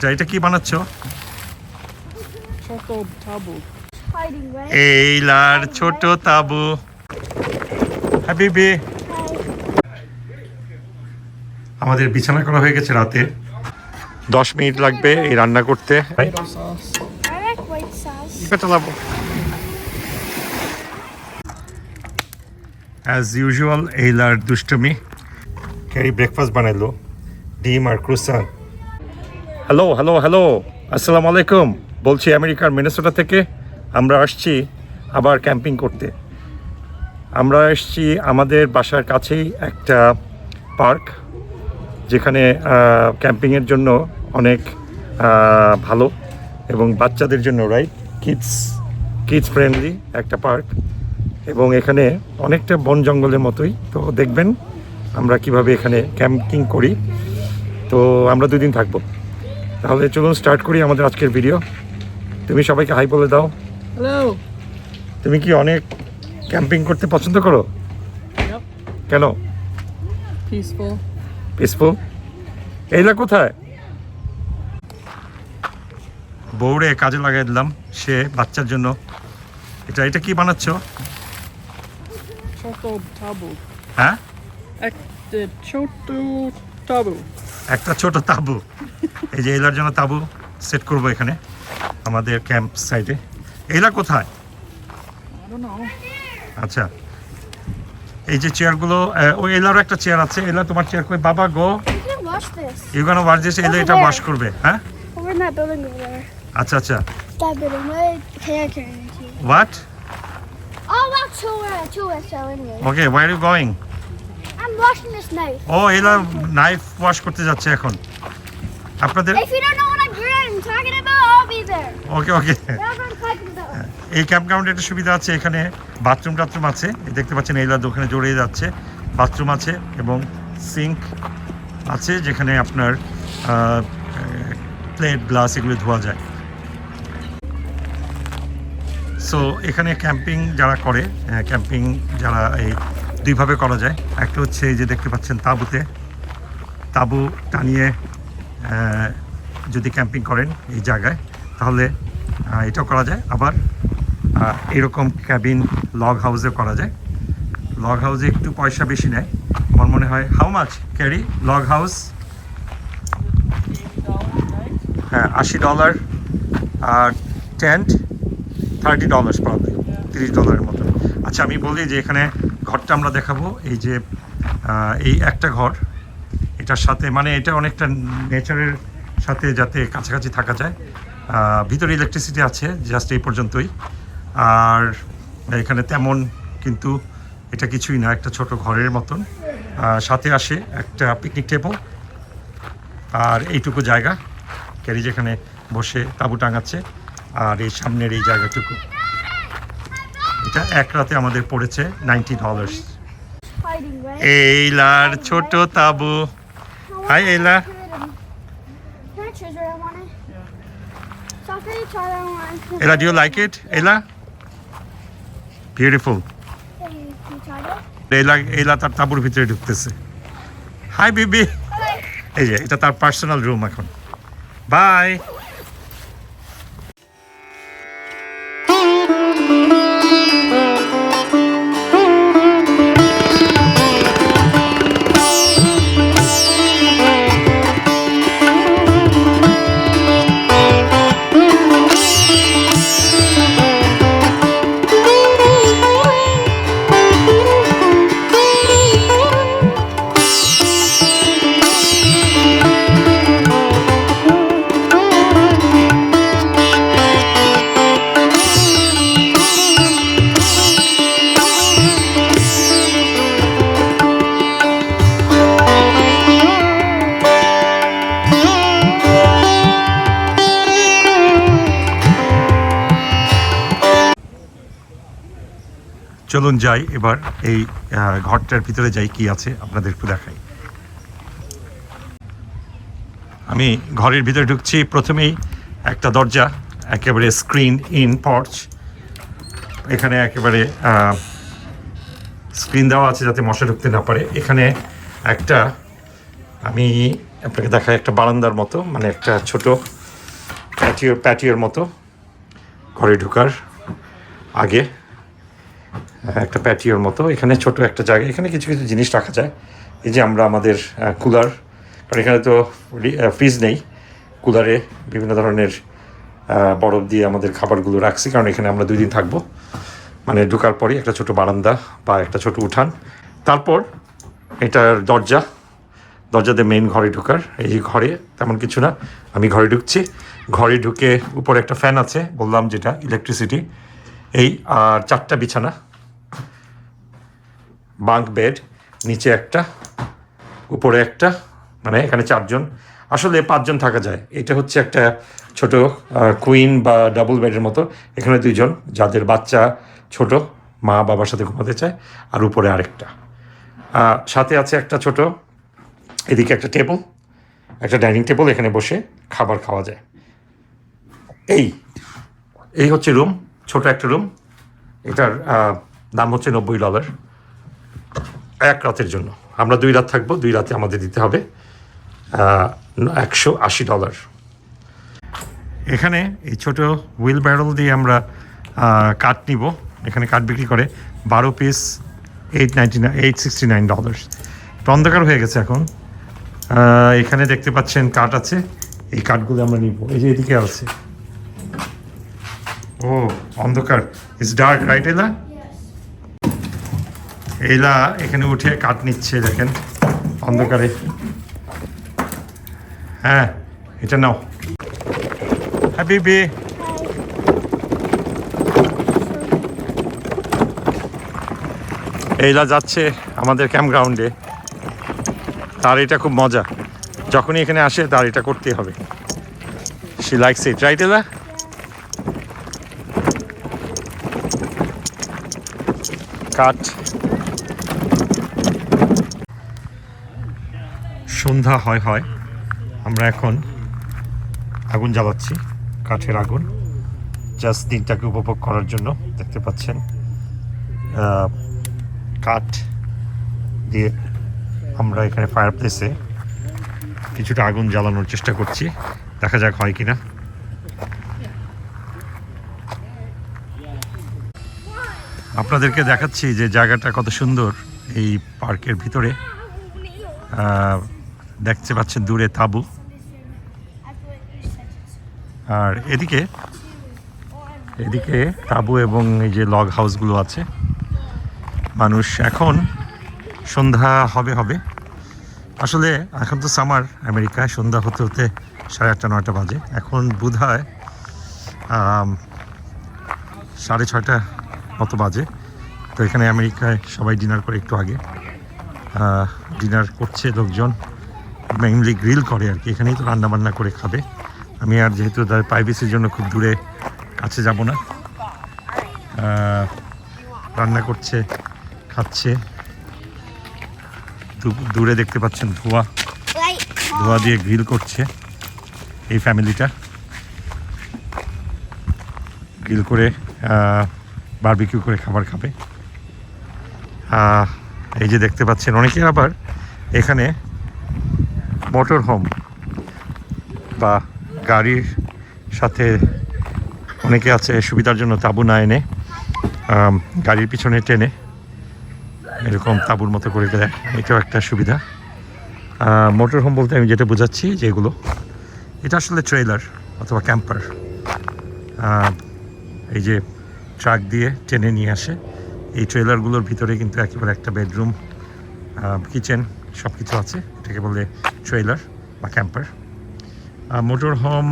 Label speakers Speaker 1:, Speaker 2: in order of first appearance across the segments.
Speaker 1: এটা এটা কি বানাচ্ছ
Speaker 2: tabu.
Speaker 3: hiding, right?
Speaker 1: এইলার ছোট তাবু হাবিবি আমাদের বিছানা করা হয়ে গেছে রাতে দশ মিনিট লাগবে এই রান্না করতে. চালাবো অ্যাজ ইউজুয়াল এইলার দুষ্টমি ক্যারি ব্রেকফাস্ট বানাইলো ডিম আর ক্রুসান হ্যালো হ্যালো হ্যালো আসসালামু আলাইকুম বলছি আমেরিকার মিনেসোটা থেকে আমরা আসছি আবার ক্যাম্পিং করতে। আমরা এসছি আমাদের বাসার কাছেই একটা পার্ক, যেখানে ক্যাম্পিংয়ের জন্য অনেক ভালো এবং বাচ্চাদের জন্য রাইট কিডস কিডস ফ্রেন্ডলি একটা পার্ক এবং এখানে অনেকটা বন জঙ্গলের মতোই। তো দেখবেন আমরা কীভাবে এখানে ক্যাম্পিং করি। তো আমরা দুদিন থাকব। তাহলে চলুন স্টার্ট করি আমাদের আজকের ভিডিও তুমি সবাইকে হাই বলে দাও. তুমি কি অনেক ক্যাম্পিং করতে পছন্দ করো? কেন. পিসফুল এইলা কোথায়? বউরে কাজে লাগাই দিলাম সে বাচ্চার জন্য। এটা এটা কি বানাচ্ছ? হ্যাঁ?
Speaker 2: tabu.
Speaker 1: একটা ছোট তাবু। এই যে এলার জন্য তাবু সেট করব এখানে আমাদের ক্যাম্প সাইডে এলা কোথায়? আচ্ছা এই যে চেয়ারগুলো ও এলার একটা চেয়ার আছে। এলা তোমার চেয়ার কই? বাবা গো। ইউগানো ওয়াশ দিস এলা এটা ওয়াশ করবে হ্যাঁ? আচ্ছা আচ্ছা। What okay why are you going oh Ayla knife wash করতে যাচ্ছে এখন। আপনাদের. ওকে ওকে. এই ক্যাম্প গ্রাউন্ডে একটা সুবিধা আছে এখানে বাথরুম টাথরুম আছে। দেখতে পাচ্ছেন এইলা দোকানে জড়িয়ে যাচ্ছে। বাথরুম আছে এবং সিঙ্ক আছে যেখানে আপনার প্লেট গ্লাস এগুলো ধোয়া যায়। সো এখানে ক্যাম্পিং যারা করে ক্যাম্পিং যারা এই দুইভাবে করা যায়। একটা হচ্ছে এই যে দেখতে পাচ্ছেন তাঁবুতে। তাঁবু টানিয়ে যদি ক্যাম্পিং করেন এই জায়গায়, তাহলে এটাও করা যায়। আবার এরকম ক্যাবিন লগ হাউসে করা যায়। লগ হাউসে একটু পয়সা বেশি নেয়। আমার মনে হয় how much Carrie log house হ্যাঁ আশি ডলার আর টেন্ট থার্টি ডলার্স পাবে তিরিশ ডলারের মতো। আচ্ছা আমি বলি যে এখানে ঘরটা আমরা দেখাবো। এই যে এই একটা ঘর। এটার সাথে মানে এটা অনেকটা নেচারের সাথে যাতে কাছাকাছি থাকা যায়। ভিতরে ইলেকট্রিসিটি আছে জাস্ট এই পর্যন্তই। আর এখানে তেমন কিন্তু এটা কিছুই না, একটা ছোট ঘরের মতন। সাথে আসে একটা পিকনিক টেবল আর এইটুকু জায়গা। ক্যারি যেখানে বসে তাঁবু টাঙাচ্ছে। আর এই সামনের এই জায়গাটুকু। এটা এক রাতে আমাদের পড়েছে নাইনটি ডলার্স এইলার ছোট তাঁবু।
Speaker 3: Hi it? One.
Speaker 1: Ayla do you like it Ayla beautiful
Speaker 3: that?
Speaker 1: এলা এলা তার তাঁবুর ভিতরে ঢুকতেছে। হাই বিবি। এই যে এটা তার পার্সোনাল রুম এখন। বাই চলুন যাই, এবার এই ঘরটার ভিতরে যাই, কি আছে আপনাদের একটু দেখাই। আমি ঘরের ভিতরে ঢুকছি। প্রথমেই একটা দরজা, একেবারে স্ক্রিন ইন পর্চ এখানে একেবারে স্ক্রিন দেওয়া আছে যাতে মশা ঢুকতে না পারে। এখানে একটা, আমি আপনাকে দেখায় একটা বারান্দার মতো মানে একটা ছোট প্যাটিও প্যাটিওর মতো ঘরে ঢোকার আগে। একটা প্যাটিওর মতো। এখানে ছোট একটা জায়গা। এখানে কিছু কিছু জিনিস রাখা যায়। এই যে আমরা আমাদের কুলার। কারণ এখানে তো ফ্রিজ নেই। কুলারে বিভিন্ন ধরনের বরফ দিয়ে আমাদের খাবারগুলো রাখছি। কারণ এখানে আমরা দুই দিন থাকব। মানে ঢুকার পরেই একটা ছোট বারান্দা বা একটা ছোট উঠান। তারপর এটার দরজা। দরজাতে মেইন ঘরে ঢোকার। এই ঘরে তেমন কিছু না। আমি ঘরে ঢুকছি। ঘরে ঢুকে উপরে একটা ফ্যান আছে। বললাম যেটা ইলেকট্রিসিটি এই আর চারটা বিছানা। বাঙ্ক বেড, নিচে একটা, উপরে একটা মানে এখানে চারজন। আসলে পাঁচজন থাকা যায়। এটা হচ্ছে একটা ছোট কুইন বা ডাবল বেডের মতো। এখানে দুইজন, যাদের বাচ্চা ছোট, মা বাবার সাথে ঘুমাতে চায়, আর উপরে আরেকটা। সাথে আছে একটা ছোট, এদিকে একটা টেবল একটা ডাইনিং টেবল এখানে বসে খাবার খাওয়া যায়। এই এই হচ্ছে রুম ছোট একটা রুম এটার দাম হচ্ছে নব্বই ডলার এক রাতের জন্য। আমরা দুই রাত থাকব, দুই রাতে আমাদের দিতে হবে একশো আশি ডলার। এখানে এই ছোট হুইল ব্যারল দিয়ে আমরা কাঠ নিব। এখানে কাঠ বিক্রি করে বারো piece eight ninety nine eight sixty nine dollar অন্ধকার হয়ে গেছে এখন। এখানে দেখতে পাচ্ছেন কাঠ আছে। এই কাঠগুলো আমরা নিব। এই যে এদিকে আছে। ও, অন্ধকার। ইটস ডার্ক রাইট এলা এলা এখানে উঠে কাঠ নিচ্ছে, দেখেন, অন্ধকারে। হ্যাঁ এটা নাও। হাবিবি এইলা যাচ্ছে আমাদের ক্যাম্পগ্রাউন্ডে। তার এটা খুব মজা। যখনই এখানে আসে, তার এটা করতেই হবে। শি লাইকস ইট রাইট এলা? কাঠ। সন্ধ্যা, হয় হয়। আমরা এখন আগুন জ্বালাচ্ছি, কাঠের আগুন। জাস্ট দিনটাকে উপভোগ করার জন্য, দেখতে পাচ্ছেন কাঠ দিয়ে আমরা এখানে ফায়ার প্লেসে কিছুটা আগুন জ্বালানোর চেষ্টা করছি। দেখা যাক হয় কিনা। আপনাদেরকে দেখাচ্ছি যে জায়গাটা কত সুন্দর এই পার্কের ভিতরে। দেখতে পাচ্ছেন দূরে তাঁবু। আর এদিকে এদিকে তাঁবু এবং এই যে লগ হাউসগুলো আছে। মানুষ এখন সন্ধ্যা হবে হবে। আসলে এখন তো সামার আমেরিকায় সন্ধ্যা হতে হতে সাড়ে আটটা, নয়টা বাজে। এখন বোধ হয় সাড়ে ছয়টা মতো বাজে। তো এখানে আমেরিকায় সবাই ডিনার করে একটু আগে। ডিনার করছে লোকজন। মেইনলি গ্রিল করে আর কি। এখানেই তো রান্না বান্না করে খাবে। আমি আর যেহেতু তাদের প্রাইভেসির জন্য খুব দূরে কাছে যাব না। রান্না করছে, খাচ্ছে। দূরে দেখতে পাচ্ছেন ধোঁয়া। ধোঁয়া দিয়ে গ্রিল করছে এই ফ্যামিলিটা গ্রিল করে বারবিকিউ করে খাবার খাবে। এই যে দেখতে পাচ্ছেন অনেকের আবার এখানে মোটর হোম বা গাড়ির সাথে অনেকে আছে সুবিধার জন্য তাঁবু না এনে গাড়ির পিছনে টেনে এরকম তাঁবুর মতো করে দেয়। এটাও একটা সুবিধা। মোটর হোম বলতে আমি যেটা বোঝাচ্ছি যেগুলো এটা আসলে ট্রেলার অথবা ক্যাম্পার। এই যে ট্রাক দিয়ে টেনে নিয়ে আসে, এই ট্রেলারগুলোর ভিতরে কিন্তু একেবারে একটা বেডরুম কিচেন সব কিছু আছে। এটাকে বলে ট্রেলার বা ক্যাম্পার মোটর হোম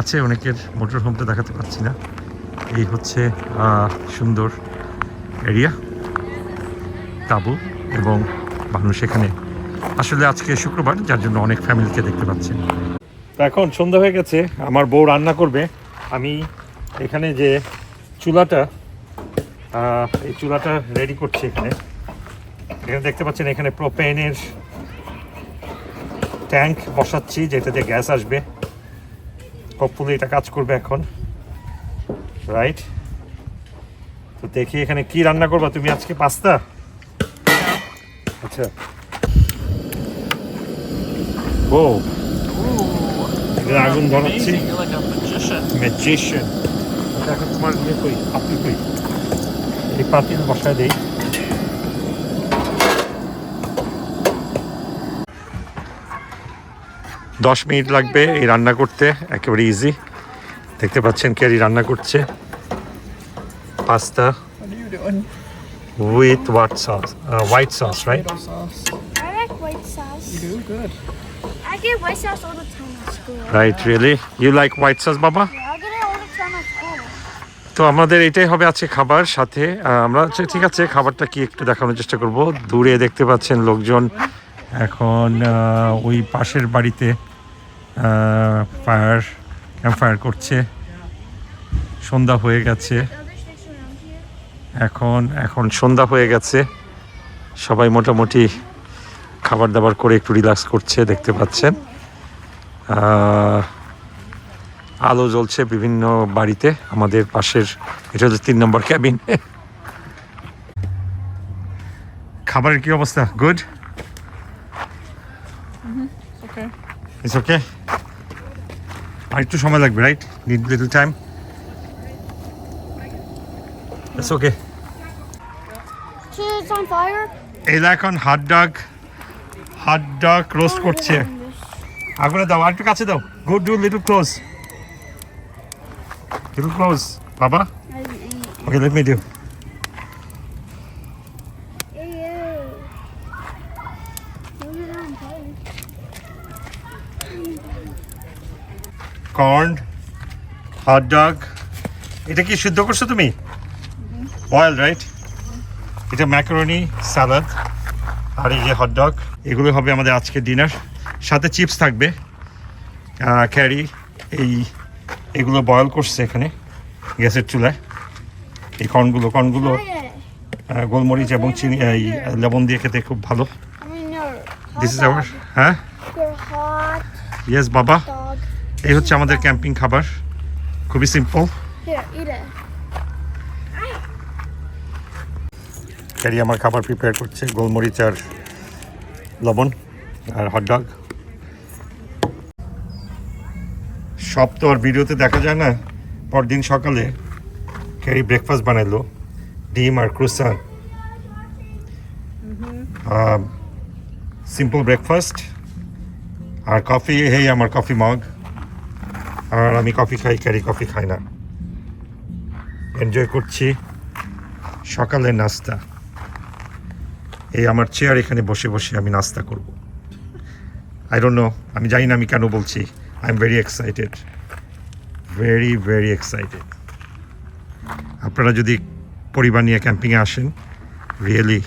Speaker 1: আছে, অনেকের মোটর হোমটা দেখাতে পারছি না। এই হচ্ছে সুন্দর এরিয়া তাঁবু এবং মানুষ এখানে আসলে আজকে শুক্রবার, যার জন্য অনেক ফ্যামিলিকে দেখতে পাচ্ছেন তো এখন সন্ধ্যা হয়ে গেছে, আমার বউ রান্না করবে। আমি এখানে যে চুলাটা এই চুলাটা রেডি করছি এখানে। এখানে দেখতে পাচ্ছেন, এখানে প্রোপেনের ট্যাঙ্ক বসাচ্ছি যেটাতে গ্যাস আসবে। হোপফুলি এটা কাজ করবে এখন। রাইট তো দেখি এখানে কি রান্না করবা তুমি আজকে পাস্তা? আচ্ছা। ও। আগুন ধরাচ্ছি। ম্যাজিশিয়ান এখন তোমার ইয়ে কই আপনি কই এই পাতিল বসায় দেই। দশ মিনিট লাগবে এই রান্না করতে একেবারে ইজি দেখতে পাচ্ছেন ক্যারি রান্না করছে pasta? With what sauce white sauce right
Speaker 2: Tomato sauce.
Speaker 3: I like white sauce.
Speaker 2: You do good.
Speaker 3: I get white sauce all the time at school.
Speaker 1: Right really you like white sauce বাবা
Speaker 3: Yeah, I get it all the time at school.
Speaker 1: তো আমাদের এটাই হবে আজকে খাবার সাথে আমরা হচ্ছে ঠিক আছে খাবারটা কি একটু দেখানোর চেষ্টা করব দূরে দেখতে পাচ্ছেন লোকজন এখন ওই পাশের বাড়িতে ফায়ার ক্যাম্প ফায়ার করছে। সন্ধ্যা হয়ে গেছে। এখন এখন সন্ধ্যা হয়ে গেছে। সবাই মোটামুটি খাবার দাবার করে একটু রিল্যাক্স করছে, দেখতে পাচ্ছেন। আলো জ্বলছে বিভিন্ন বাড়িতে। আমাদের পাশের, এটা হচ্ছে তিন নম্বর ক্যাবিন খাবারের কি অবস্থা? Good
Speaker 2: Okay.
Speaker 1: ইটস ওকে আর একটু সময় লাগবে right need little time it's okay. এই এখন hot dog hot dog roast করছে। আগুনে দাও আর একটু কাছে দাও। Good do little close little close বাবা। Okay let me do corn hot dog এটা কি সিদ্ধ করছ তুমি? বয়েল রাইট এটা ম্যাকারনি স্যালাড আর এই যে হট ডগ এগুলো হবে আমাদের আজকে ডিনার সাথে চিপস থাকবে ক্যারি এই এগুলো বয়েল করছে এখানে গ্যাসের চুলায়। এই কর্নগুলো কর্নগুলো গোলমরিচ এবং চিনি এই লেবন দিয়ে খেতে খুব ভালো। দিস ইজ আওয়ার হ্যাঁ? ইয়েস বাবা. এই হচ্ছে আমাদের ক্যাম্পিং খাবার। খুবই সিম্পল. ক্যারি আমার খাবার প্রিপেয়ার করছে গোলমরিচ আর লবণ আর হট ডগ সব তো আর ভিডিওতে দেখা যায় না পরদিন সকালে ক্যারি ব্রেকফাস্ট বানাইলো ডিম আর ক্রুসান সিম্পল ব্রেকফাস্ট আর কফি হেই আমার কফি মগ আর আমি কফি খাই, ক্যারি কফি খাই না। এনজয় করছি সকালের নাস্তা। এই আমার চেয়ার এখানে বসে বসে আমি নাস্তা করব। আই ডোন্ট নো আমি জানি না আমি কেন বলছি। I am very excited very very excited আপনারা যদি পরিবার নিয়ে ক্যাম্পিংয়ে আসেন রিয়েলি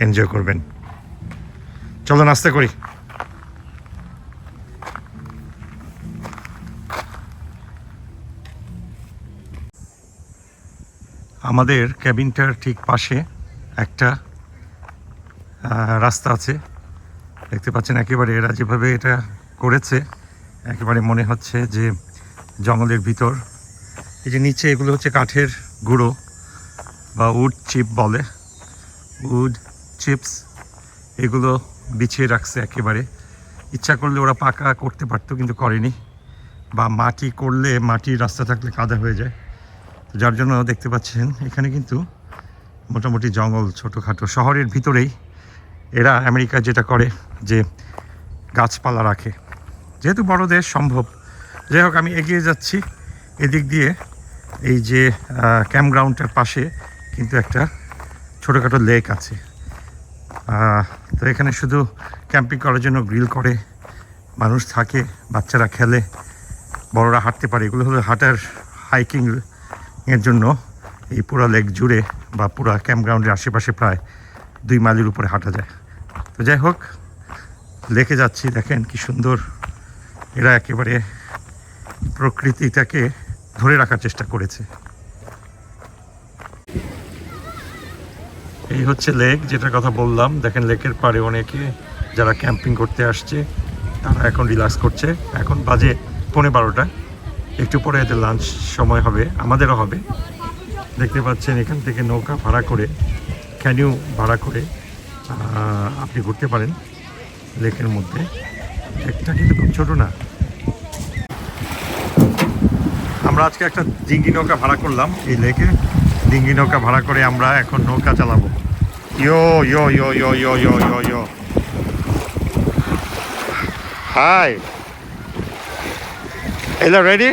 Speaker 1: এনজয় করবেন। চলো নাস্তা করি। আমাদের ক্যাবিনটার ঠিক পাশে একটা রাস্তা আছে। দেখতে পাচ্ছেন একেবারে এরা যেভাবে এটা করেছে, একেবারে মনে হচ্ছে যে জঙ্গলের ভিতর। এই যে নিচে এগুলো হচ্ছে কাঠের গুঁড়ো বা উড চিপ বলে। উড চিপস, এগুলো বিছিয়ে রাখছে একেবারে। ইচ্ছা করলে ওরা পাকা করতে পারতো, কিন্তু করেনি। বা মাটি করলে মাটির রাস্তা থাকলে কাদা হয়ে যায়। যার জন্য দেখতে পাচ্ছেন, এখানে কিন্তু মোটামুটি জঙ্গল ছোটোখাটো। শহরের ভিতরেই এরা আমেরিকা যেটা করে, যে গাছপালা রাখে। যেহেতু বড় দেশ, সম্ভব। যাই হোক, আমি এগিয়ে যাচ্ছি। এদিক দিয়ে এই যে ক্যাম্প গ্রাউন্ডটার পাশে কিন্তু একটা ছোটোখাটো লেক আছে। তো এখানে শুধু ক্যাম্পিং করার জন্য গ্রিল করে, মানুষ থাকে, বাচ্চারা খেলে, বড়রা হাঁটতে পারে। এগুলো হলো হাঁটার, হাইকিং এর জন্য এই পুরো লেক জুড়ে বা পুরো ক্যাম্প গ্রাউন্ডের আশেপাশে প্রায় দুই মাইলের উপরে হাঁটা যায়। তো যাই হোক, লেকে যাচ্ছি, দেখেন কি সুন্দর। এরা একেবারে প্রকৃতিটাকে ধরে রাখার চেষ্টা করেছে। এই হচ্ছে লেক, যেটার কথা বললাম। দেখেন লেকের পাড়ে অনেকে যারা ক্যাম্পিং করতে আসছে, তারা এখন রিল্যাক্স করছে। এখন বাজে পৌনে বারোটা। একটু পরে এদের লাঞ্চ সময় হবে, আমাদেরও হবে। দেখতে পাচ্ছেন এখান থেকে নৌকা ভাড়া করে ক্যানিউ ভাড়া করে আপনি ঘুরতে পারেন লেকের মধ্যে। একটা কিন্তু খুব ছোটো না। আমরা আজকে একটা ডিঙ্গি নৌকা ভাড়া করলাম এই লেকে। ডিঙ্গি নৌকা ভাড়া করে আমরা এখন নৌকা চালাবো। ইয়ো ইয়ো ইয়ো ইয়ো ইয়ো ইয়ো ইয়ো ইয়ো। হাই! এলা রেডি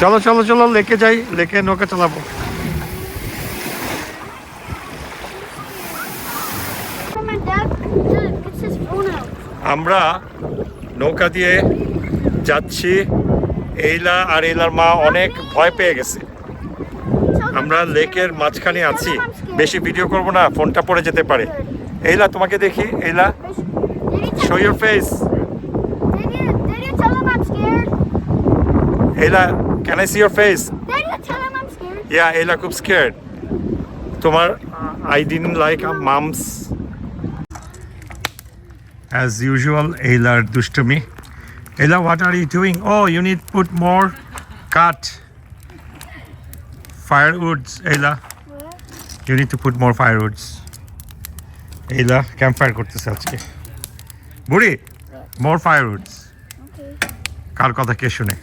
Speaker 1: চলো চলো চলো, লেকে যাই, লেকে নৌকা চালাবো. আমরা নৌকা দিয়ে যাচ্ছি। এইলা আর এইলার মা অনেক ভয় পেয়ে গেছে। আমরা লেকের মাঝখানে আছি। বেশি ভিডিও করব না, ফোনটা পড়ে যেতে পারে। এইলা তোমাকে দেখি, Ayla. Show your face Ayla, can I see your face?
Speaker 3: Then you tell him I'm scared.
Speaker 1: Yeah, Ayla I'm scared. তোমার I didn't like mums as usual to me. Ayla, what are you doing? Oh, you need to put more cut firewoods, Ella. You need to put more firewoods. Ayla, campfire got আজকে বুড়ি মোর ফায়ারউডস কার কথা কে শুনে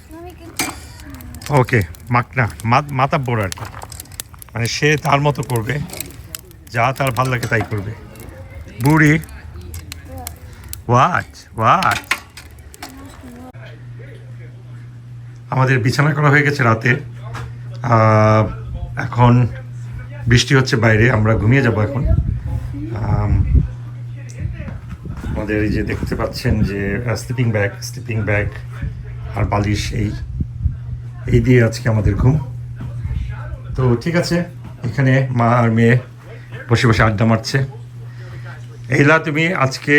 Speaker 1: ওকে মাকনা মাথা bore আর কি। মানে সে তার মতো করবে, যা তার ভালো লাগে তাই করবে। বুড়ি ওয়াচ ওয়াচ আমাদের বিছানা করা হয়ে গেছে রাতে। এখন বৃষ্টি হচ্ছে বাইরে, আমরা ঘুমিয়ে যাব এখন। আমাদের এই যে দেখতে পাচ্ছেন যে স্লিপিং ব্যাগ স্লিপিং ব্যাগ আর বালিশ এই এই দিয়ে আজকে আমাদের ঘুম। তো ঠিক আছে এখানে মা আর মেয়ে বসে বসে আড্ডা মারছে। এইলা তুমি আজকে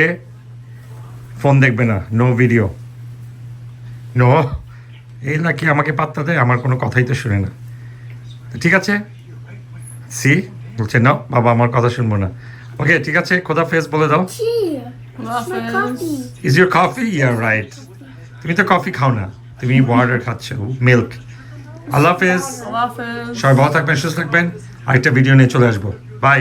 Speaker 1: ফোন দেখবে না নো ভিডিও নো এইলা কি আমাকে পাত্তা দেয়? আমার কোনো কথাই তো শুনে না। তো ঠিক আছে? সি বলছে না বাবা আমার কথা শুনব না। ওকে ঠিক আছে খোদা ফেস বলে দাও. Is your coffee year right তুমি তো কফি খাও না। তুমি ওয়াটার খাচ্ছ মিল্ক আল্লাহ হাফেজ. সবাই ভালো থাকবেন সুস্থ থাকবেন। আরেকটা ভিডিও নিয়ে চলে আসব। বাই